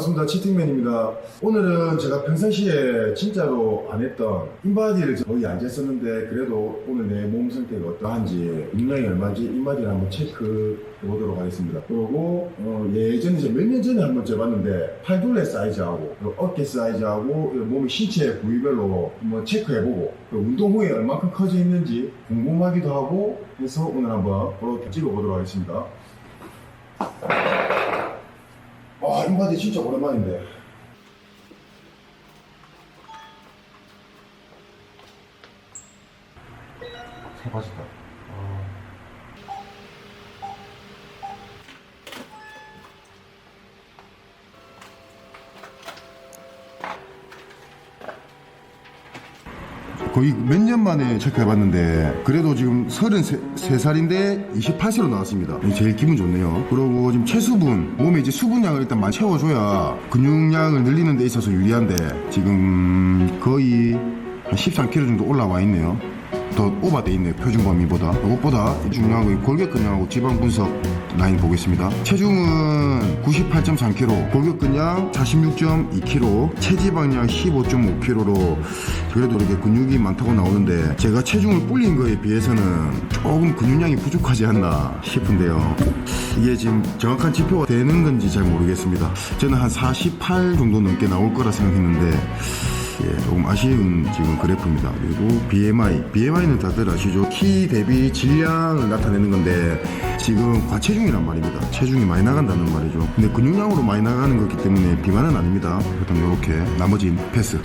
반갑습니다. 치팅맨입니다. 오늘은 제가 평상시에 진짜로 안 했던 인바디를 거의 안 쟀었는데 그래도 오늘 내 몸 상태가 어떠한지 운량이 얼마인지 인바디를 한번 체크해 보도록 하겠습니다. 그리고 어, 예전에 몇 년 전에 한번 재봤는데 팔둘레 사이즈하고 그리고 어깨 사이즈하고 몸의 신체 부위별로 한번 체크해보고 그 운동 후에 얼마큼 커져 있는지 궁금하기도 하고 해서 오늘 한번 그렇게 찍어보도록 하겠습니다. 와, 인바디 진짜 오랜만인데. 세바지다. 거의 몇 년 만에 체크해봤는데 그래도 지금 33살인데 28세로 나왔습니다. 제일 기분 좋네요. 그리고 지금 체수분 몸에 이제 수분량을 일단 많이 채워줘야 근육량을 늘리는 데 있어서 유리한데 지금 거의 한 13kg 정도 올라와 있네요 더 오버돼 있네요 표준 범위보다 무엇보다 중요한 건 골격근량하고 지방 분석 라인 보겠습니다. 체중은 98.3kg 골격근량 46.2kg 체지방량 15.5kg로 그래도 이렇게 근육이 많다고 나오는데 제가 체중을 불린 거에 비해서는 조금 근육량이 부족하지 않나 싶은데요. 이게 지금 정확한 지표가 되는 건지 잘 모르겠습니다. 저는 한 48 정도 넘게 나올 거라 생각했는데 예, 조금 아쉬운 지금 그래프입니다. 그리고 BMI. BMI는 다들 아시죠? 키 대비 질량을 나타내는 건데 지금 과체중이란 말입니다. 체중이 많이 나간다는 말이죠. 근데 근육량으로 많이 나가는 거기 때문에 비만은 아닙니다. 그렇다면 이렇게 나머지는 패스.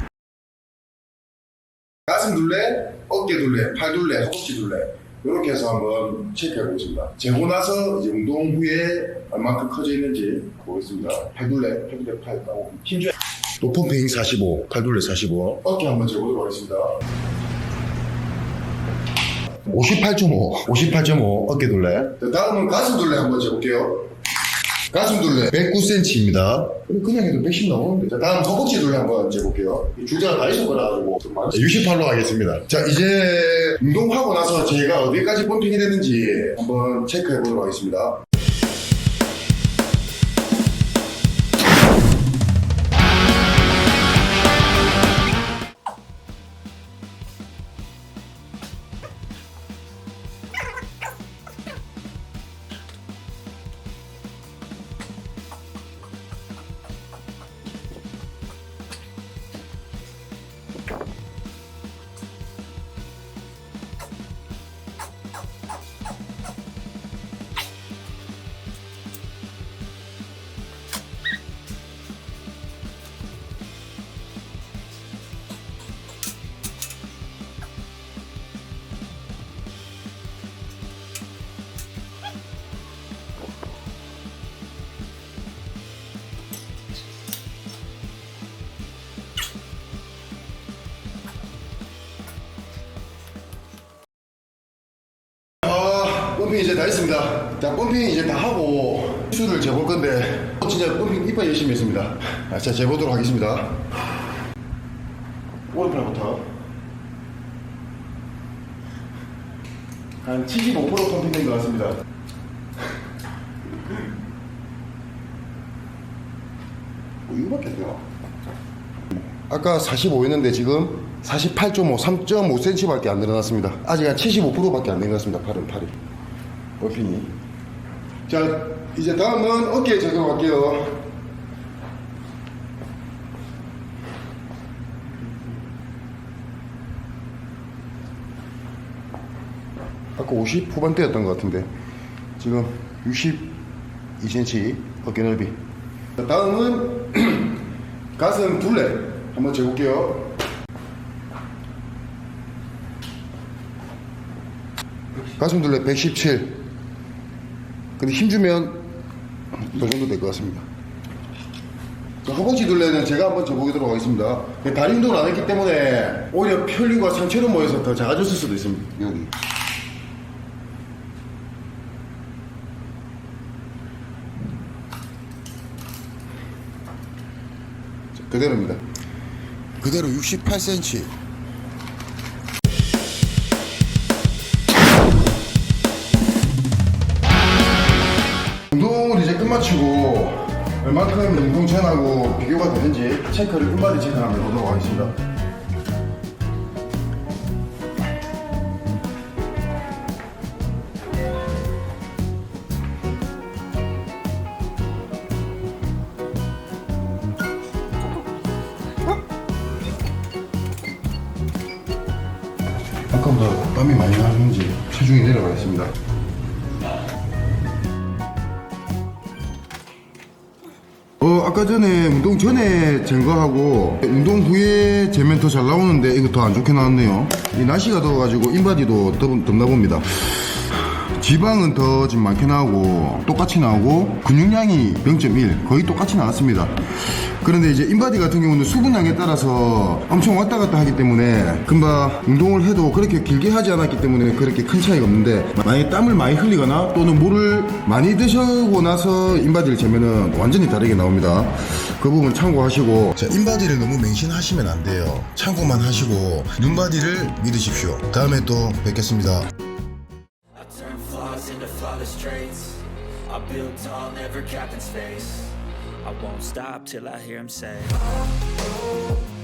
가슴 둘레, 어깨 둘레, 팔 둘레, 허벅지 둘레. 이렇게 해서 한번 체크해 보겠습니다. 재고 나서 이제 운동 후에 얼마큼 커져 있는지 보겠습니다. 팔 둘레, 팔 둘레, 팔 따고 힘줘. 높은 45, 팔둘레 45. 어깨 한번 재보도록 하겠습니다. 58.5, 58.5 어깨 둘레. 자, 다음은 가슴 둘레 한번 재볼게요. 가슴 둘레 109cm입니다. 그냥 해도 110 나오는데. 자, 다음 허벅지 둘레 한번 재볼게요. 이 줄자가 다 있을 거라가지고. 68로 하겠습니다. 자, 이제 운동하고 나서 제가 어디까지 펌핑이 됐는지 한번 체크해 보도록 하겠습니다. 펌핑 이제 다 했습니다. 자, 펌핑 이제 다 하고 수를 재볼 건데 진짜 펌핑 이빨 열심히 했습니다. 아, 자, 재보도록 하겠습니다. 오른팔부터 한 75% 펌핑된 것 같습니다. 뭐 이거밖에 안 되나? 아까 45였는데 지금 48.5, 3.5cm밖에 안 늘어났습니다. 아직 한 75%밖에 안 같습니다. 팔은 팔이. 버핀이. 자, 이제 다음은 어깨에 적용할게요. 아까 50 후반대였던 것 같은데 지금 62cm 어깨 넓이. 자, 다음은 가슴 둘레 한번 재볼게요. 가슴 둘레 117. 근데 힘주면 이 정도 될 것 같습니다. 자, 허벅지 둘레는 제가 한번 재보도록 하겠습니다. 다리 운동을 안 했기 때문에 오히려 편리가 상체로 모여서 더 작아졌을 수도 있습니다. 여기. 자, 그대로입니다. 그대로 68cm. 운동을 이제 끝마치고 얼마큼 운동 전하고 비교가 되는지 체크를 인바디 체크를 한번 해보도록 하겠습니다. 아까보다 땀이 많이 나는지 체중이 내려가 있습니다. 아까 전에 운동 전에 잰거하고 운동 후에 더잘 나오는데 이거 더 안 좋게 나왔네요. 이 날씨가 더워가지고 인바디도 덥, 덥나 봅니다. 지방은 더 지금 많게 나오고 똑같이 나오고 근육량이 0.1 거의 똑같이 나왔습니다 그런데 이제 인바디 같은 경우는 수분량에 따라서 엄청 왔다 갔다 하기 때문에 금방 운동을 해도 그렇게 길게 하지 않았기 때문에 그렇게 큰 차이가 없는데 만약에 땀을 많이 흘리거나 또는 물을 많이 드시고 나서 인바디를 재면은 완전히 다르게 나옵니다. 그 부분 참고하시고. 자, 인바디를 너무 맹신하시면 안 돼요. 참고만 하시고 눈바디를 믿으십시오. 다음에 또 뵙겠습니다. I build tall, never capped in space. I won't stop till I hear him say. Oh, oh.